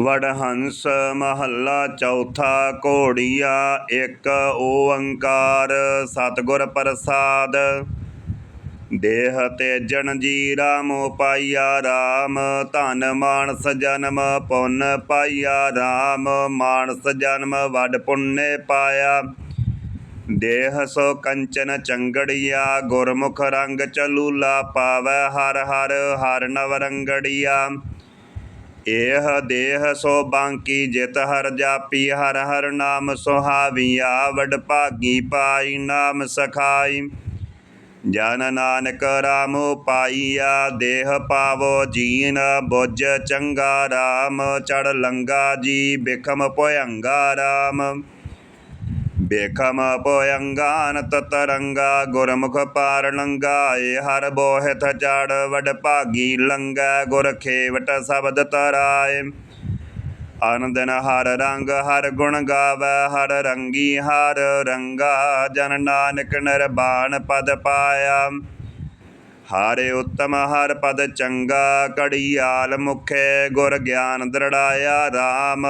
ਵਡਹੰਸ ਮਹੱਲਾ ਚੌਥਾ ਘੋੜੀਆ, ਇੱਕ ਓੰਕਾਰ ਸਤਿਗੁਰ ਪ੍ਰਸਾਦ। ਦੇਹ ਤੇਜਣ ਜੀ ਰਾਮੋ ਪਾਈਆ RAM ਧਨ ਮਾਨਸ ਜਨਮ ਪੁੰਨ ਪਾਈਆ RAM ਮਾਨਸ ਜਨਮ ਵਡ ਪੁੰਨੇ ਪਾਇਆ। ਦੇਹ ਸੋ ਕੰਚਨ ਚੰਗੜੀਆ, ਗੁਰਮੁਖ ਰੰਗ ਚਲੂਲਾ ਪਾਵੈ ਹਰ ਹਰ ਹਰ ਨਵ ਰੰਗੜੀਆ। ਇਹ ਦੇਹ ਸੋ ਬਾਂਕੀ ਜਿਤ ਹਰ ਜਾਪੀ, ਹਰ ਹਰ ਨਾਮ ਸੁਹਾਵੀਆ ਵਡ ਭਾਗੀ ਪਾਈ ਨਾਮ ਸਖਾਈ। ਜਨ ਨਾਨਕ ਰਾਮ ਪਾਈਆ ਦੇਹ ਪਾਵੋ ਜੀਨ ਬੁੱਝ ਚੰਗਾ ਰਾਮ, ਚੜ ਲੰਗਾ ਜੀ ਬਿਖਮ ਭੋਇੰਗਾ ਰਾਮ। ਬੇਖਮ ਪੋਯੰਗਾਨ ਤਤਰੰਗਾ, ਗੁਰਮੁਖ ਪਾਰ ਲੰਗਾਏ ਹਰ ਬੋਹਿਤ ਚੜ ਵਡ ਭਾਗੀ ਲੰਗੈ, ਗੁਰ ਖੇਵਟ ਸ਼ਬਦ ਤਰਾਏ। ਆਨੰਦਨ ਹਰ ਰੰਗ, ਹਰ ਗੁਣ ਗਾਵੈ, ਹਰ ਰੰਗੀ ਹਰ ਰੰਗਾ, ਜਨ ਨਾਨਕ ਨਿਰਬਾਨ ਪਦ ਪਾਇਆ। ਹਾਰੇ ਉਤਮ ਹਰ ਪਦ ਚੰਗਾ ਕੜੀਆਲ ਮੁਖੇ ਗੁਰ ਗਿਆਨ ਦ੍ਰਿੜਾਇਆ RAM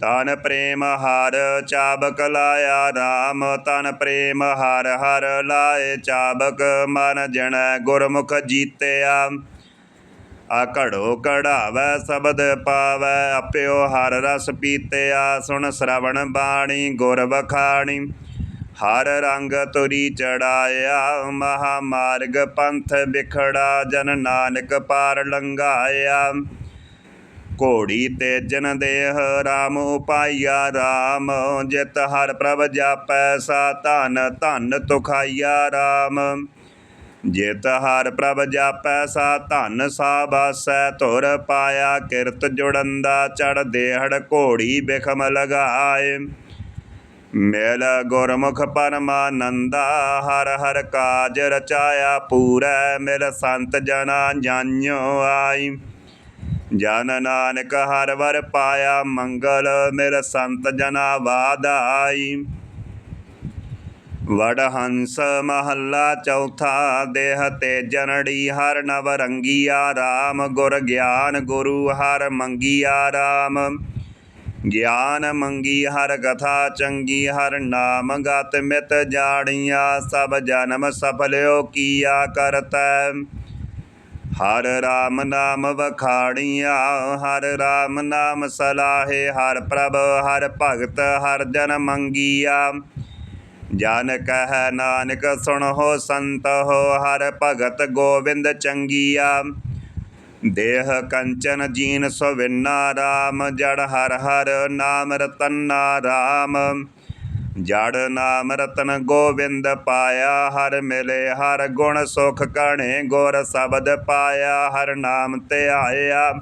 ਤਨ ਪ੍ਰੇਮ ਹਰ ਚਾਬਕ ਲਾਇਆ RAM ਤਨ ਪ੍ਰੇਮ ਹਰ ਹਰ ਲਾਏ ਚਾਬਕ, ਮਨ ਜਣ ਗੁਰਮੁਖ ਜੀਤਿਆ। ਆ ਘੜੋ ਕਢਾਵੈ, ਸ਼ਬਦ ਪਾਵੈ ਆਪਿਓ ਹਰ ਰਸ ਪੀਤਿਆ। ਸੁਣ ਸ਼ਰਵਣ ਬਾਣੀ, ਗੁਰ ਵਖਾਣੀ, ਹਰ ਰੰਗ ਤੁਰੀ ਚੜਾਇਆ। ਮਹਾ ਮਾਰਗ ਪੰਥ ਵਿਖੜਾ ਜਨ ਨਾਨਕ ਪਾਰ ਲੰਘਾਇਆ। ਘੋੜੀ ਤੇ ਜਨ ਦੇਹ RAM ਉਪਾਈਆ RAM ਜਿਤ ਹਰ ਪ੍ਰਭ ਜਾਪੈ, ਸਾ ਧਨ ਧਨ ਤੁਖਾਈਆ RAM ਜਿਤ ਹਰ ਪ੍ਰਭ ਜਾਪੈ, ਸਾ ਧਨ ਸਾ ਬਾਸੈ, ਧੁਰ ਪਾਇਆ, ਕਿਰਤ ਜੁੜੰਦਾ, ਚੜ ਦੇਹੜ ਘੋੜੀ ਬਿਖਮ ਲਗਾਏ। ਮੇਲ ਗੁਰਮੁਖ ਪਰਮਾਨੰਦਾ, ਹਰ ਹਰ ਕਾਜ ਰਚਾਇਆ ਪੂਰੈ, ਮਿਲ ਸੰਤ ਜਨਾ ਜਾਣਿਓ ਆਈ। ਜਨ ਨਾਨਕ ਹਰ ਵਰ ਪਾਇਆ ਮੰਗਲ, ਮਿਲ ਸੰਤ ਜਨਾ ਵਾਦਾਈ ਵਡ ਹੰਸ ਮਹੱਲਾ ਚੌਥਾ, ਦੇਹ ਤੇ ਜਨੜੀ ਹਰ ਨਵ ਰੰਗੀਆ RAM ਗੁਰ ਗਿਆਨ ਗੁਰੂ ਹਰ ਮੰਗੀਆ RAM ਗਿਆਨ ਮੰਗੀ ਹਰ ਕਥਾ ਚੰਗੀ, ਹਰ ਨਾਮ ਗਤ ਮਿਤ ਜਾਣੀਆ, ਸਭ ਜਨਮ ਸਫਲਿਓ ਕੀਆ ਕਰਤੈ। ਹਰ ਰਾਮ ਨਾਮ ਵਖਾਣੀਆ, ਹਰ ਰਾਮ ਨਾਮ ਸਲਾਹੇ, ਹਰ ਪ੍ਰਭ, ਹਰ ਭਗਤ, ਹਰ ਜਨ ਮੰਗੀਆ। ਜਨ ਕਹਿ ਨਾਨਕ, ਸੁਣੋ ਸੰਤ ਹੋ, ਹਰ ਭਗਤ ਗੋਬਿੰਦ ਚੰਗੀਆ। ਦੇਹ ਕੰਚਨ ਜੀਨ ਸੁਵਿੰਨਾ RAM ਜੜ ਹਰ ਹਰ ਨਾਮ ਰਤਨਾ RAM ਜੜ ਨਾਮ ਰਤਨ ਗੋਬਿੰਦ ਪਾਇਆ, ਹਰ ਮਿਲੇ ਹਰ ਗੁਣ ਸੁਖ ਕਣੇ ਗੁਰ ਸ਼ਬਦ ਪਾਇਆ, ਹਰ ਨਾਮ ਧਿਆਇਆ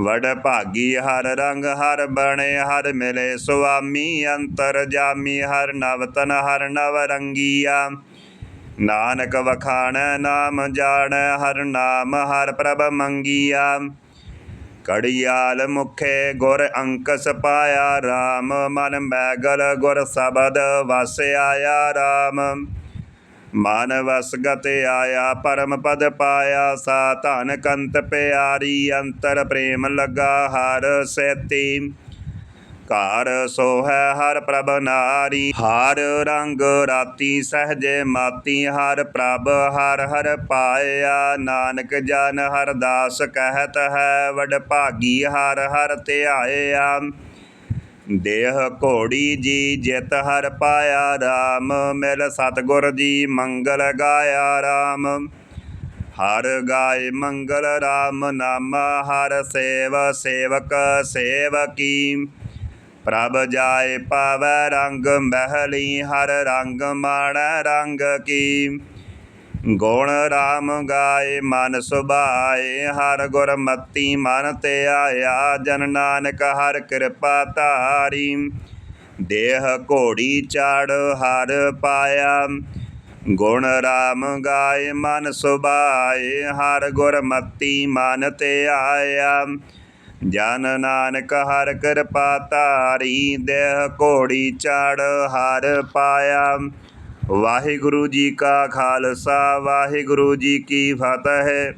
ਵਡ ਭਾਗੀ ਹਰ ਰੰਗ ਹਰ ਬਣੇ, ਹਰ ਮਿਲੇ ਸੁਆਮੀ ਅੰਤਰ ਜਾਮੀ, ਹਰ ਨਵਤਨ ਹਰ ਨਵ ਰੰਗੀਆ। ਨਾਨਕ ਵਖਾਣ, ਨਾਮ ਜਾਣ, ਹਰ ਨਾਮ ਹਰ ਪ੍ਰਭ ਮੰਗੀਆ। ਕੜਿਆਲ ਮੁਖੇ ਗੁਰ ਅੰਕਸ ਪਾਇਆ RAM ਮਨ ਮੈਗਲ ਗੁਰ ਸ਼ਬਦ ਵਸ ਆਇਆ RAM ਮਨ ਵਸ ਗਤ ਆਇਆ, ਪਰਮ ਪਦ ਪਾਇਆ, ਸਾ ਧਨ ਕੰਤ ਪਿਆਰੀ, ਅੰਤਰ ਪ੍ਰੇਮ ਲਗਾ ਹਰ ਸੇਤੀ। ਘਰ ਸੋਹੈ ਹਰ ਪ੍ਰਭ ਨਾਰੀ, ਹਰ ਰੰਗ ਰਾਤੀ ਸਹਜੇ ਮਾਤੀ, ਹਰ ਪ੍ਰਭ ਹਰ ਹਰ ਪਾਇਆ, ਨਾਨਕ ਜਨ ਹਰ ਦਾਸ ਕਹਿਤ ਹੈ, ਵਡ ਭਾਗੀ ਹਰ ਹਰ ਧਿਆਇਆ। ਦੇਹ ਘੋੜੀ ਜੀ ਜਿਤ ਹਰ ਪਾਇਆ RAM ਮਿਲ ਸਤਗੁਰ ਜੀ ਮੰਗਲ ਗਾਇਆ RAM ਹਰ ਗਾਏ ਮੰਗਲ RAM ਨਾਮ, ਹਰ ਸੇਵ ਸੇਵਕ ਸੇਵਕੀ। ਪ੍ਰਭ ਜਾਏ ਪਾਵੈ ਰੰਗ ਮਹਿਲੀ, ਹਰ ਰੰਗ ਮਾਣੈ ਰੰਗ ਕੀ। ਗੁਣ RAM ਗਾਏ, ਮਨ ਸੁਭਾਏ, ਹਰ ਗੁਰਮਤੀ ਮਨ ਤੇ ਆਇਆ, ਜਨ ਨਾਨਕ ਹਰ ਕਿਰਪਾ ਧਾਰੀ। ਦੇਹ ਘੋੜੀ ਚੜ ਹਰ ਪਾਇਆ, ਗੁਣ RAM ਗਾਏ, ਮਨ ਸੁਭਾਏ, ਹਰ ਗੁਰਮਤੀ ਮਨ ਤੇ ਆਇਆ। ਜਨ ਨਾਨਕ ਹਰ ਕਿਰਪਾ ਧਾਰੀ, ਦੇਹ ਘੋੜੀ ਚੜ ਹਰ ਪਾਇਆ। ਵਾਹਿਗੁਰੂ ਜੀ ਕਾ ਖਾਲਸਾ, ਵਾਹਿਗੁਰੂ ਜੀ ਕੀ ਫਤਿਹ।